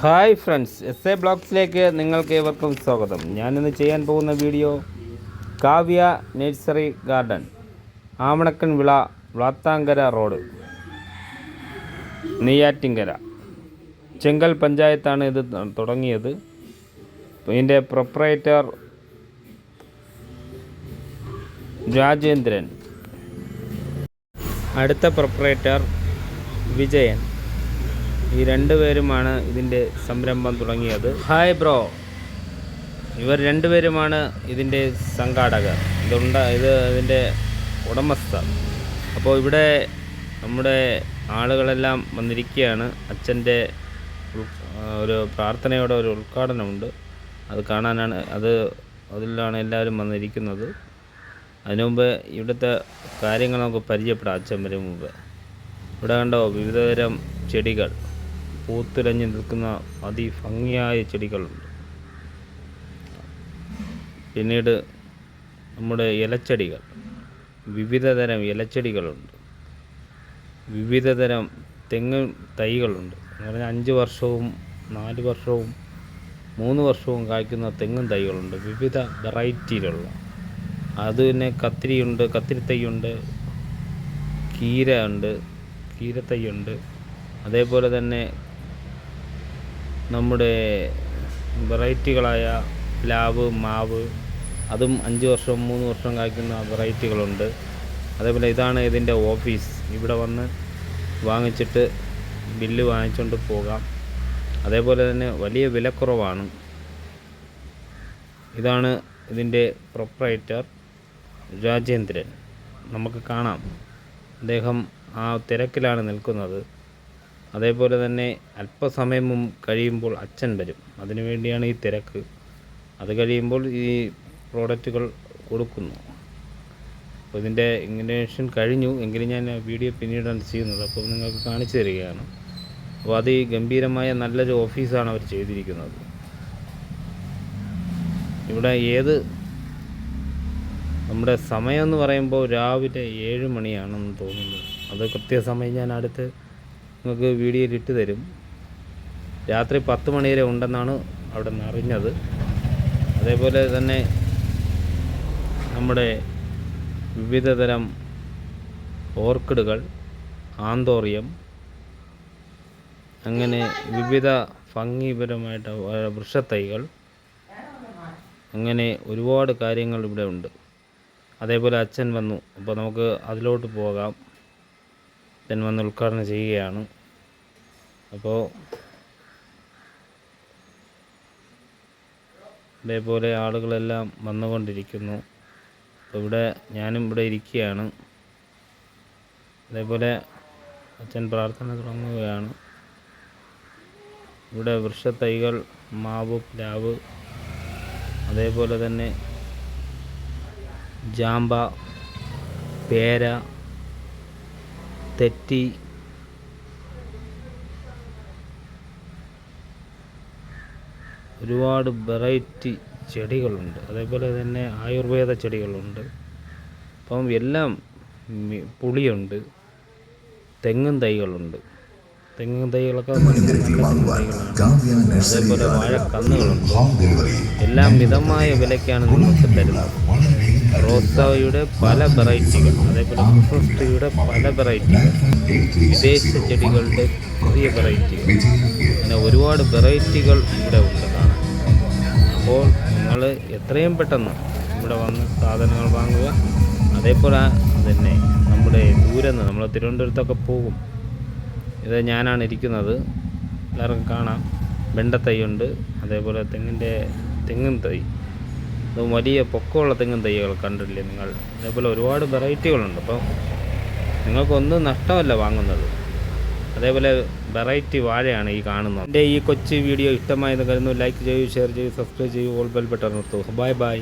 Hi friends S A ബ്ലോഗ്സിലേക്ക് നിങ്ങൾക്ക് ഏവർക്കും സ്വാഗതം. ഞാനിന്ന് ചെയ്യാൻ പോകുന്ന video Kavya nursery garden Amanakkan Vila Vlathankara road Neyyattinkara. ചെങ്കൽ പഞ്ചായത്താണ് ഇത് തുടങ്ങിയത്. ഇതിന്റെ പ്രൊപ്പറേറ്റർ രാജേന്ദ്രൻ. അടുത്ത പ്രൊപ്പറേറ്റർ വിജയൻ. ഈ രണ്ടുപേരുമാണ് ഇതിന്റെ സംരംഭം തുടങ്ങിയത്. ഹായ് ബ്രോ ഇവർ രണ്ടുപേരുമാണ് ഇതിന്റെ സംഘാടകർ. ഇതുണ്ട ഇത് ഇതിന്റെ ഉടമസ്ഥ അപ്പോൾ ഇവിടെ നമ്മുടെ ആളുകളെല്ലാം വന്നിരിക്കുകയാണ്. അച്ഛന്റെ ഒരു പ്രാർത്ഥനയോടെ ഒരു ഉദ്ഘാടനമുണ്ട്. അത് കാണാനാണ് അത് അതിലാണ് എല്ലാവരും വന്നിരിക്കുന്നത്. അതിനു മുമ്പ് ഇവിടുത്തെ കാര്യങ്ങൾ നമുക്ക് പരിചയപ്പെടാം അച്ഛൻ വരും മുമ്പ്. ഇവിടെ കണ്ടോ വിവിധതരം ചെടികൾ. പൂത്തുലഞ്ഞ് നിൽക്കുന്ന അതിഭംഗിയായ ചെടികളുണ്ട്. പിന്നീട് നമ്മുടെ ഇലച്ചെടികൾ. വിവിധതരം ഇലച്ചെടികളുണ്ട്. വിവിധതരം തെങ്ങ് തൈകളുണ്ട്. എന്ന് പറഞ്ഞാൽ അഞ്ച് വർഷവും നാല് വർഷവും മൂന്ന് വർഷവും കായ്ക്കുന്ന തെങ്ങും തൈകളുണ്ട്. വിവിധ വെറൈറ്റിയിലുള്ള. അത് പിന്നെ കത്തിരിയുണ്ട് കത്തിരിത്തൈയുണ്ട് കീര ഉണ്ട് കീരത്തൈയുണ്ട്. അതേപോലെ തന്നെ നമ്മുടെ വെറൈറ്റികളായ പ്ലാവ് മാവ് അതും അഞ്ച് വർഷം മൂന്ന് വർഷം കായ്ക്കുന്ന വെറൈറ്റികളുണ്ട്. അതേപോലെ ഇതാണ് ഇതിന്റെ ഓഫീസ്. ഇവിടെ വന്ന് വാങ്ങിച്ചിട്ട് ബില്ല് വാങ്ങിച്ചുകൊണ്ട് പോകാം. അതേപോലെ തന്നെ വലിയ വിലക്കുറവാണ്. ഇതാണ് ഇതിന്റെ പ്രൊപ്പറേറ്റർ രാജേന്ദ്രൻ. നമുക്ക് കാണാം. അദ്ദേഹം ആ തിരക്കിലാണ് നിൽക്കുന്നത്. അതേപോലെ തന്നെ അല്പസമയം കഴിയുമ്പോൾ അച്ഛൻ വരും. അതിനു വേണ്ടിയാണ് ഈ തിരക്ക്. അത് കഴിയുമ്പോൾ ഈ പ്രോഡക്റ്റുകൾ കൊടുക്കുന്നു. അപ്പോൾ ഇതിന്റെ ഇഗ്നേഷൻ കഴിഞ്ഞു. എങ്കിലും ഞാൻ വീഡിയോ പിന്നീടാണ് ചെയ്യുന്നത്. അപ്പോൾ നിങ്ങൾക്ക് കാണിച്ചു തരികയാണ്. അപ്പോൾ അത് ഈ ഗംഭീരമായ നല്ലൊരു ഓഫീസാണ് അവർ ചെയ്തിരിക്കുന്നത്. ഇവിടെ ഏത് നമ്മുടെ സമയം എന്ന് പറയുമ്പോൾ രാവിലെ ഏഴ് മണിയാണെന്ന് തോന്നുന്നു. അത് കൃത്യസമയം ഞാൻ അടുത്ത് നിങ്ങൾക്ക് വീഡിയോയിൽ ഇട്ട് തരും. രാത്രി പത്ത് മണി വരെ ഉണ്ടെന്നാണ് അവിടെ നിന്ന് അറിഞ്ഞത്. അതേപോലെ തന്നെ നമ്മുടെ വിവിധതരം ഓർക്കിഡുകൾ ആന്തോറിയം അങ്ങനെ വിവിധ ഭംഗിപരമായിട്ട് വൃക്ഷത്തൈകൾ അങ്ങനെ ഒരുപാട് കാര്യങ്ങൾ ഇവിടെ ഉണ്ട്. അതേപോലെ അച്ഛൻ വന്നു. അപ്പോൾ നമുക്ക് അതിലോട്ട് പോകാം. അച്ഛൻ വന്ന് ഉദ്ഘാടനം ചെയ്യുകയാണ്. അപ്പോൾ ഇതേപോലെ ആളുകളെല്ലാം വന്നുകൊണ്ടിരിക്കുന്നു. അപ്പോൾ ഇവിടെ ഞാനും ഇവിടെ ഇരിക്കുകയാണ്. അതേപോലെ അച്ഛൻ പ്രാർത്ഥന തുടങ്ങുകയാണ്. ഇവിടെ വൃക്ഷത്തൈകൾ മാവ് പ്ലാവ് അതേപോലെ തന്നെ ജാമ്പ പേര തെറ്റി. ഒരുപാട് വെറൈറ്റി ചെടികളുണ്ട്. അതേപോലെ തന്നെ ആയുർവേദ ചെടികളുണ്ട്. അപ്പം എല്ലാം പുളിയുണ്ട്. തെങ്ങും തൈകളുണ്ട്. തെങ്ങും തൈകളൊക്കെ അതേപോലെ വാഴക്കന്നുകളുണ്ട്. കന്നുകളുണ്ട് എല്ലാം മിതമായ വിലയ്ക്കാണ് നിങ്ങൾക്ക് തരുന്നത്. റോസായുടെ പല വെറൈറ്റികൾ അതേപോലെ പ്രശസ്തിയുടെ പല വെറൈറ്റികൾ വിദേശ ചെടികളുടെ പുതിയ വെറൈറ്റികൾ. അങ്ങനെ ഒരുപാട് വെറൈറ്റികൾ ഇവിടെ കാണാൻ അപ്പോൾ നിങ്ങൾ എത്രയും പെട്ടെന്ന് ഇവിടെ വന്ന് സാധനങ്ങൾ വാങ്ങുക. അതേപോലെ തന്നെ നമ്മുടെ ദൂരെ നിന്ന് നമ്മൾ തിരുവനന്തപുരത്തൊക്കെ പോകും. ഇത് ഞാനാണ് ഇരിക്കുന്നത്. എല്ലാവർക്കും കാണാം. വെണ്ടത്തൈ ഉണ്ട്. അതേപോലെ തെങ്ങിന്റെ തെങ്ങും തൈ. ഇത് വലിയ പൊക്കമുള്ള തെങ്ങും തൈകൾ കണ്ടില്ലേ നിങ്ങൾ? അതേപോലെ ഒരുപാട് വെറൈറ്റികളുണ്ട്. അപ്പോൾ നിങ്ങൾക്കൊന്നും നഷ്ടമല്ല വാങ്ങുന്നത്. അതേപോലെ വെറൈറ്റി വാഴയാണ് ഈ കാണുന്നത്. എന്റെ ഈ കൊച്ചു വീഡിയോ ഇഷ്ടമായെന്ന് കരുതുന്നു. ലൈക്ക് ചെയ്യൂ ഷെയർ ചെയ്യൂ സബ്സ്ക്രൈബ് ചെയ്യൂ ഓൾ ബെൽ ബട്ടൺ നിർത്തൂ ബൈ ബൈ.